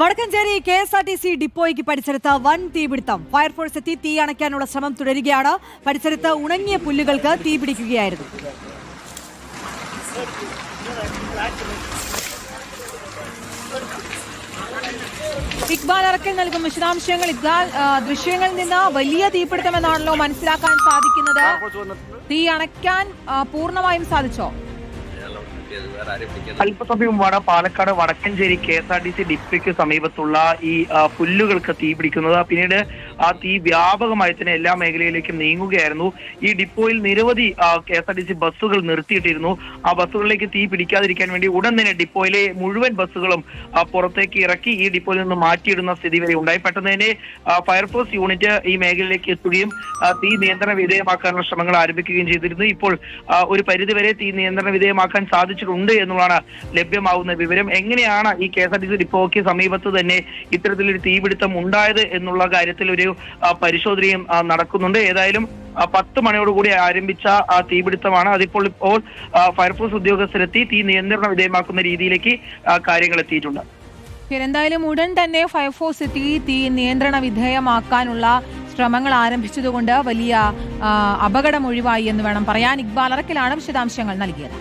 Vadakkanchery K S R T C ഡിപ്പോയ്ക്ക് പരിസരത്ത് വൻ തീപിടുത്തം. ഫയർഫോഴ്സ് എത്തി തീ അണയ്ക്കാനുള്ള ശ്രമം തുടരുകയാണ്. പരിസരത്ത് ഉണങ്ങിയ പുല്ലുകൾക്ക് തീ പിടിക്കുകയായിരുന്നു. ഇക്ബാൽ അറക്കൽ നൽകും വിശദാംശങ്ങൾ. ഇക്ബാൽ ദൃശ്യങ്ങളിൽ നിന്ന് വലിയ തീപിടുത്തമെന്നാണല്ലോ മനസ്സിലാക്കാൻ സാധിക്കുന്നത്. തീ അണയ്ക്കാൻ പൂർണമായും സാധിച്ചോ? അല്പസമയം മുമ്പാണ് Palakkad Vadakkanchery K S R T C ഡിപ്പോയ്ക്ക് സമീപത്തുള്ള ഈ പുല്ലുകൾക്ക് തീ പിടിക്കുന്നത്. പിന്നീട് ആ തീ വ്യാപകമായി തന്നെ എല്ലാ മേഖലയിലേക്കും നീങ്ങുകയായിരുന്നു. ഈ ഡിപ്പോയിൽ നിരവധി K S R T C ബസ്സുകൾ നിർത്തിയിട്ടിരുന്നു. ആ ബസ്സുകളിലേക്ക് തീ പിടിക്കാതിരിക്കാൻ വേണ്ടി ഉടൻ തന്നെ ഡിപ്പോയിലെ മുഴുവൻ ബസ്സുകളും പുറത്തേക്ക് ഇറക്കി ഈ ഡിപ്പോയിൽ നിന്ന് മാറ്റിയിടുന്ന സ്ഥിതി വരെ ഉണ്ടായി. പെട്ടെന്ന് തന്നെ ഫയർഫോഴ്സ് യൂണിറ്റ് ഈ മേഖലയിലേക്ക് എത്തുകയും തീ നിയന്ത്രണ വിധേയമാക്കാനുള്ള ശ്രമങ്ങൾ ആരംഭിക്കുകയും ചെയ്തിരുന്നു. ഇപ്പോൾ ഒരു പരിധിവരെ തീ നിയന്ത്രണ വിധേയമാക്കാൻ സാധിച്ചിട്ടുണ്ട് എന്നുള്ളതാണ് ലഭ്യമാവുന്ന വിവരം. എങ്ങനെയാണ് ഈ K S R T C ഡിപ്പോയ്ക്ക് സമീപത്ത് തന്നെ ഇത്തരത്തിലൊരു തീപിടുത്തം ഉണ്ടായത് എന്നുള്ള കാര്യത്തിൽ ഒരു പരിശോധനയും നടക്കുന്നുണ്ട്. ഏതായാലും പത്ത് മണിയോടുകൂടി ആരംഭിച്ച തീപിടുത്തമാണ്. അതിപ്പോൾ ഇപ്പോൾ ഫയർഫോഴ്സ് ഉദ്യോഗസ്ഥരെത്തി തീ നിയന്ത്രണ വിധേയമാക്കുന്ന രീതിയിലേക്ക് കാര്യങ്ങൾ എത്തിയിട്ടുണ്ട്. എന്തായാലും ഉടൻ തന്നെ ഫയർഫോഴ്സ് എത്തി തീ നിയന്ത്രണ വിധേയമാക്കാനുള്ള ശ്രമങ്ങൾ ആരംഭിച്ചതുകൊണ്ട് വലിയ അപകടം ഒഴിവായി എന്ന് വേണം പറയാൻ. ഇക്ബാൽ അറക്കിലാണ് വിശദാംശങ്ങൾ നൽകിയത്.